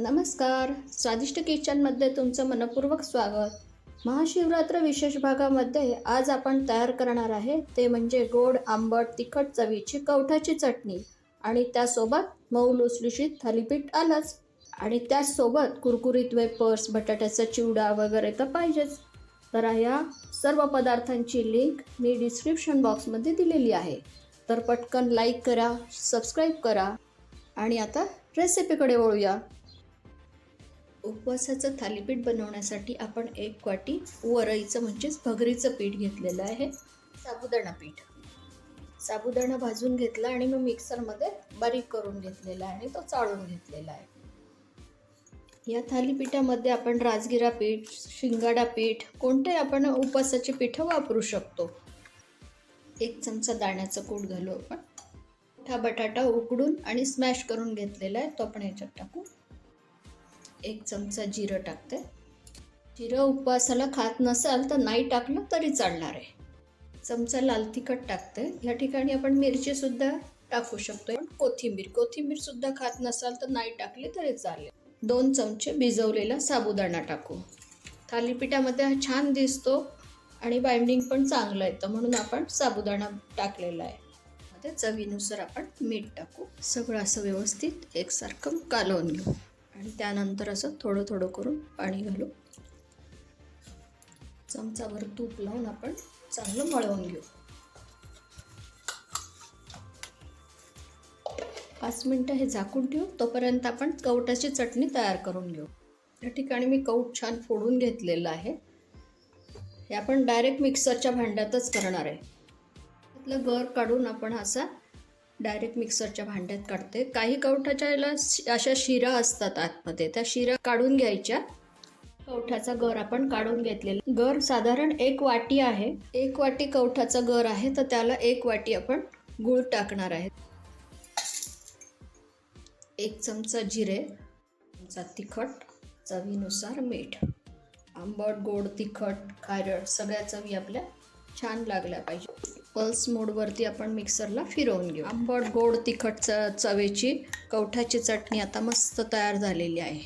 नमस्कार. स्वादिष्ट किचनमध्ये तुमचं मनपूर्वक स्वागत. महाशिवरात्र विशेष भागामध्ये आज आपण तयार करणार आहे ते म्हणजे गोड आंबट तिखट चवीची कवठाची चटणी आणि त्यासोबत मऊ लुसलुशीत थालीपीठ आलंच. आणि त्याचसोबत कुरकुरीत वेपर्स बटाट्याचा चिवडा वगैरे तर पाहिजेच. तर ह्या सर्व पदार्थांची लिंक मी डिस्क्रिप्शन बॉक्समध्ये दिलेली आहे. तर पटकन लाईक करा सबस्क्राईब करा. आणि आता रेसिपीकडे वळूया. उपवासाचं थालीपीठ बनवण्यासाठी आपण एक वाटी वरईचं म्हणजेच भगरीचं पीठ घेतलेलं आहे. साबुदाणा पीठ. साबुदाणा भाजून घेतला आणि मग मिक्सरमध्ये बारीक करून घेतलेला आहे आणि तो चाळून घेतलेला आहे. या थालीपीठामध्ये आपण राजगिरा पीठ शिंगाडा पीठ कोणते आपण उपवासाची पीठं वापरू शकतो? एक चमचा दाण्याचं कूट घालू आपण. मोठा बटाटा उकडून आणि स्मॅश करून घेतलेला आहे. तो आपण याच्यात टाकू. एक चमचा जिरं टाकते. जिरं उपवासाला खात नसाल तर नाही टाकलं तरी चालणार आहे. चमचा लाल तिखट टाकते. या ठिकाणी आपण मिरचीसुद्धा टाकू शकतो पण कोथिंबीर कोथिंबीरसुद्धा खात नसाल तर नाही टाकली तरी चालेल. दोन चमचे भिजवलेला साबुदाणा टाकू. थालीपीठामध्ये हा छान दिसतो आणि बाइंडिंग पण चांगलं येतं म्हणून आपण साबुदाणा टाकलेला आहे. मध्ये चवीनुसार आपण मीठ टाकू. सगळं असं व्यवस्थित एकसारखं कालवून घेऊ. आणि त्यानंतर असं थोडं थोडं करून पाणी घालू चमचाभर तूप लावून आपण चांगलं मळवून घेऊ. पाच मिनटं हे झाकून ठेवू तोपर्यंत आपण कवटाची चटणी तयार करून घेऊ. या ठिकाणी मी कौट छान फोडून घेतलेलं आहे. हे आपण डायरेक्ट मिक्सरच्या भांड्यातच करणार आहे. त्यातलं गर काढून आपण असा डायरेक्ट मिक्सरच्या भांड्यात काढते काही कवठाच्या याला अशा शिरा असतात आतमध्ये. त्या शिरा काढून घ्यायच्या. कवठाचा गर आपण काढून घेतलेला. गर साधारण एक वाटी आहे. एक वाटी कवठाचा गर आहे तर त्याला एक वाटी आपण गूळ टाकणार आहे. एक चमचा जिरे चमचा तिखट चवीनुसार मीठ आंबट गोड तिखट खारट सगळ्या चवी आपल्या छान लागल्या पाहिजे. पल्स मोडवरती आपण मिक्सरला फिरवून घेऊ. आंबट गोड तिखट च चवेची कवठाची चटणी आता मस्त तयार झालेली आहे.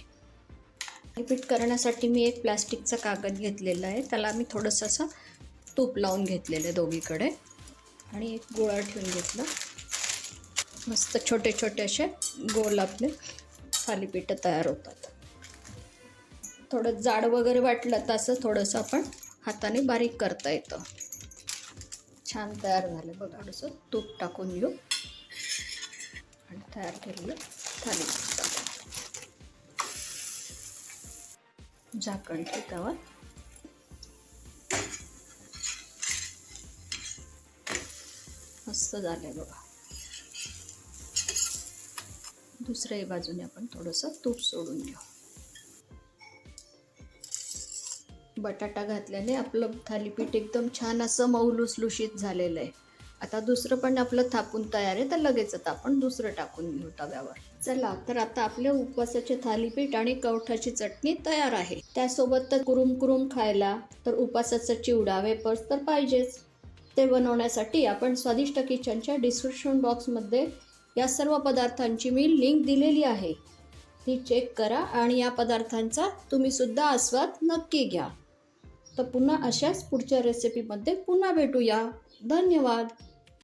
रिपीट पीठ करण्यासाठी मी एक प्लास्टिकचा कागद घेतलेला आहे. त्याला मी थोडंसं असं तूप लावून घेतलेलं आहे दोघीकडे. आणि एक गोळा ठेवून घेतला. मस्त छोटे छोटे असे गोल आपले थालीपीठं तयार होतात. थोडं जाड वगैरे वाटलं तर असं थोडंसं आपण हाताने बारीक करता येतं. छान तयार झालं बघा थोडंसं. तूप टाकून घेऊ. आणि तयार केलेलं थाली झाकण ठेवावं मस्त झालंय बघा. दुसऱ्याही बाजूने आपण थोडंसं तूप सोडून घेऊ. बटाटा घातल्याने आपलं थालीपीठ एकदम छान असं मऊ लुसलुशीत झालेलं आहे. आता दुसरं पण आपलं थापून तयार आहे तर लगेच आता आपण दुसरं टाकून घेऊ तव्यावर. चला तर आता आपल्या उपवासाचे थालीपीठ आणि कवठाची चटणी तयार आहे. त्यासोबत तर कुरुम कुरुम खायला तर उपवासाचा चिवडा वेपर्स तर पाहिजेच. ते बनवण्यासाठी आपण स्वादिष्ट किचनच्या डिस्क्रिप्शन बॉक्समध्ये या सर्व पदार्थांची मी लिंक दिलेली आहे. ती चेक करा आणि या पदार्थांचा तुम्ही सुद्धा आस्वाद नक्की घ्या. तर पुन्हा अशाच पुढच्या रेसिपीमध्ये पुन्हा भेटूया. धन्यवाद.